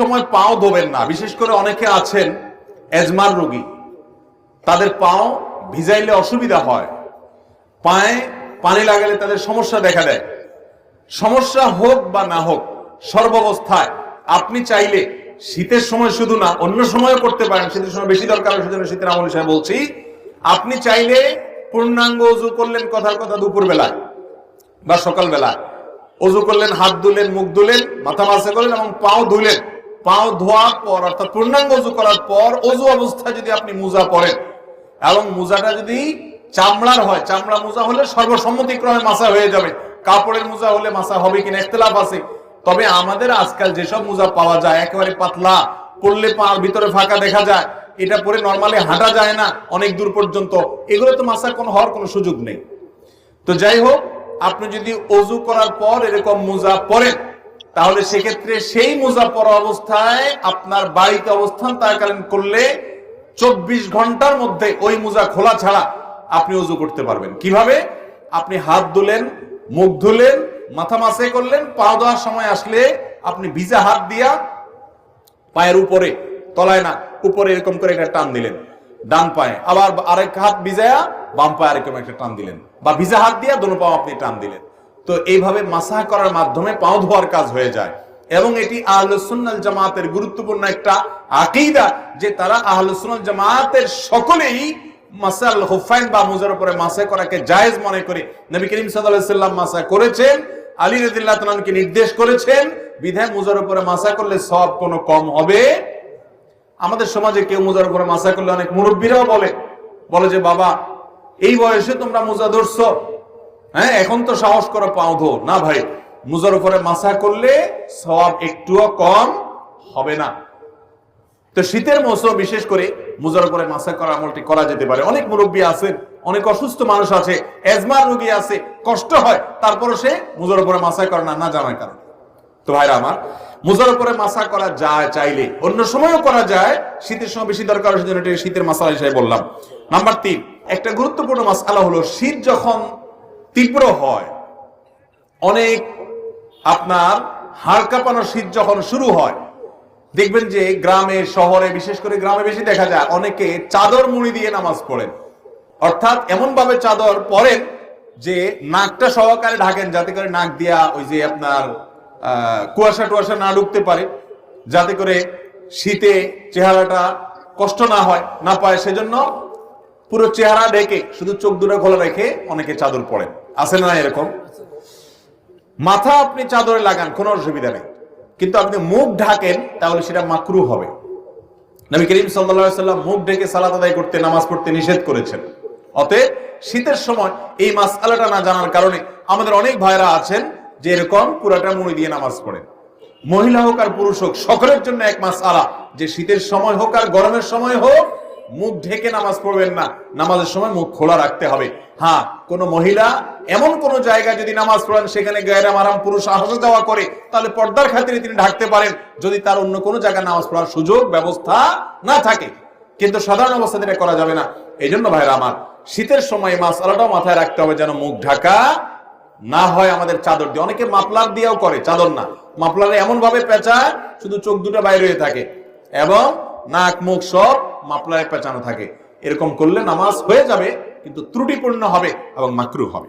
সময় পাও ধোবেন না। বিশেষ করে অনেকে আছেন এজমার রোগী। তাদের পাও ভিজাইলে অসুবিধা হয়। পায়ে পানি লাগালে তাদের সমস্যা দেখা দেয়। সমস্যা হোক বা না হোক, সর্বাবস্থায় আপনি চাইলে শীতের সময় শুধু না, অন্য সময়ও করতে পারেন। শীতের সময় বেশি দরকার শীতের আমল হিসেবে বলছি। আপনি চাইলে পূর্ণাঙ্গ অজু করলেন কথার কথা দুপুর বেলায় বা সকাল বেলায় অজু করলেন, হাত ধুলেন মুখ ধুলেন মাথা মাসে করলেন এবং পাও ধুলেন। পাও ধোয়ার পর, অর্থাৎ পূর্ণাঙ্গ অজু করার পর অজু অবস্থায় যদি আপনি মুজা পরেন, এবং মুজাটা যদি চামড়ার হয়, চামড়া মোজা হলে সর্বসম্মতিক্রমে মাসা হয়ে যাবে। কাপড়ের মোজা হলে মাসা হবে কিনা একতলাফ আছে। তবে আমাদের আজকাল যেসব মোজা পাওয়া যায়, একেবারে পাতলা, পড়লে পার ভিতরে ফাঁকা দেখা যায়। এটা পরে নর্মালি হাঁটা যায় না, অনেক দূর পর্যন্ত। এগুলো তো মাসা কোনো হওয়ার কোনো সুযোগ নেই। তো যাই হোক, আপনি যদি অজু করার পর এরকম মোজা পরেন তাহলে সেক্ষেত্রে সেই মোজা পরা অবস্থায় আপনার বাড়িতে অবস্থান থাকালীন করলে চব্বিশ ঘণ্টার মধ্যে ওই মোজা খোলা ছাড়া আপনি অজু করতে পারবেন। কীভাবে? আপনি হাত ধুলেন, মুখ ধুলেন, মাথা মাসে করলেন, পা দেওয়ার সময় আসলে আপনি ভিজা হাত দিয়া পায়ের উপরে, তলায় না, উপরে এরকম করে একটা টান দিলেন, ডান পায়ে। আবার আরেক হাত ভিজায়া বাম পায়ে আরেকরকম একটা টান দিলেন। বা ভিজা হাত দিয়া দোনো পাও আপনি টান দিলেন। তো এইভাবে মাসাহ করার মাধ্যমে পাও ধোয়ার কাজ হয়ে যায়। এবং এটি আহলুসুন্নাল জামাতের গুরুত্বপূর্ণ একটা আকিদা যে তারা আহলুসুন্নাল জামাতের সকলেই মাসাল হুফাইন বা মুজার উপরে মাসা করাকে জায়েজ মনে করে। নবী করিম সাল্লাম মাসা করেছেন, আলী রাদিয়াল্লাহু তাআলাকে নির্দেশ করেছেন, বিধায় মুজার উপরে মাসা করলে সব কোনো কম হবে। আমাদের সমাজে কেউ মোজার উপরে মাসা করলে অনেক মুরব্বীরাও বলে বলে যে, বাবা, এই বয়সে তোমরা মোজা ধরছো হ্যাঁ এখন তো সাহস করো পাও ধো। না ভাই, মুজার উপরে মাসা করলে সব একটুও কম হবে না। তো শীতের মৌসুম বিশেষ করে মুজার উপরে মাসা করা আমলটি করা যেতে পারে। অনেক মুরব্বী আছেন অনেক অসুস্থ মানুষ আছে, এজমার রোগী আছে, কষ্ট হয় তারপরে সে মুজার উপরে মাসা করে না না জানার কারণে। তো ভাইরা আমার, মুজার উপরে মাসা করা যায় চাইলে, অন্য সময়ও করা যায়, শীতের সময় বেশি দরকার শীতের মাসালা হিসেবে বললাম। নাম্বার তিন, একটা গুরুত্বপূর্ণ মাসালা হলো শীত যখন তীব্র হয়। অনেক আপনার হাড় কাঁপানো শীত যখন শুরু হয়, দেখবেন যে গ্রামে, শহরে, বিশেষ করে গ্রামে বেশি দেখা যায়, অনেকে চাদর মুড়ি দিয়ে নামাজ পড়েন। অর্থাৎ এমন ভাবে চাদর পরেন যে নাকটা সহকারে ঢাকেন, যাতে করে নাক দিয়া ওই যে আপনার কুয়াশা টুয়াশা না ঢুকতে পারে, যাতে করে শীতে চেহারাটা কষ্ট না হয়, না পায়। সেজন্য পুরো চেহারা ঢেকে, শুধু চোখ দুটো খোলা রেখে অনেকে চাদর পরেন। আছে না এরকম? মাথা আপনি চাদরে লাগান, কোনো অসুবিধা নেই। কিন্তু আপনি মুখ ঢাকেন, তাহলে সেটা মাকরু হবে। নবী করিম সাল্লা সাল্লাম মুখ ঢেকে সালাত আদায় করতে, নামাজ পড়তে নিষেধ করেছেন। অতএব শীতের সময় এই মাসআলাটা না জানার কারণে আমাদের অনেক ভাইরা আছেন যে এরকম পুরাটা মুড়ি দিয়ে নামাজ পড়েন। মহিলা হোক আর পুরুষ হোক, সকলের জন্য এক মাস আলা যে শীতের সময় হোক আর গরমের সময় হোক মুখ ঢেকে নামাজ পড়বেন না। নামাজের সময় মুখ খোলা রাখতে হবে। হ্যাঁ কোন মহিলা এমন কোন জায়গায় যদি নামাজ পড়েন, সেখানে গায়রা মারাম পুরুষ আসা যাওয়া করে, তাহলে পর্দার খাতিরে তিনি ঢাকতে পারেন। যদি তার অন্য কোনো জায়গায় নামাজ পড়ার সুযোগ, ব্যবস্থা না থাকে। কিন্তু সাধারণ অবস্থাতে এটা করা যাবে না। এই জন্য ভাইরা আমার, শীতের সময় মাছ মাথায় রাখতে হবে যেন মুখ ঢাকা না হয় আমাদের চাদর দিয়ে। অনেকে মাপলার দিয়েও করে, চাদর না। মাপলারে এমন ভাবে পেঁচায়, শুধু চোখ দুটো বাইরে হয়ে থাকে। এবং নাক, মুখ সব মাপলারে পেঁচানো থাকে। এরকম করলে নামাজ হয়ে যাবে কিন্তু ত্রুটিপূর্ণ হবে এবং মাকরু হবে।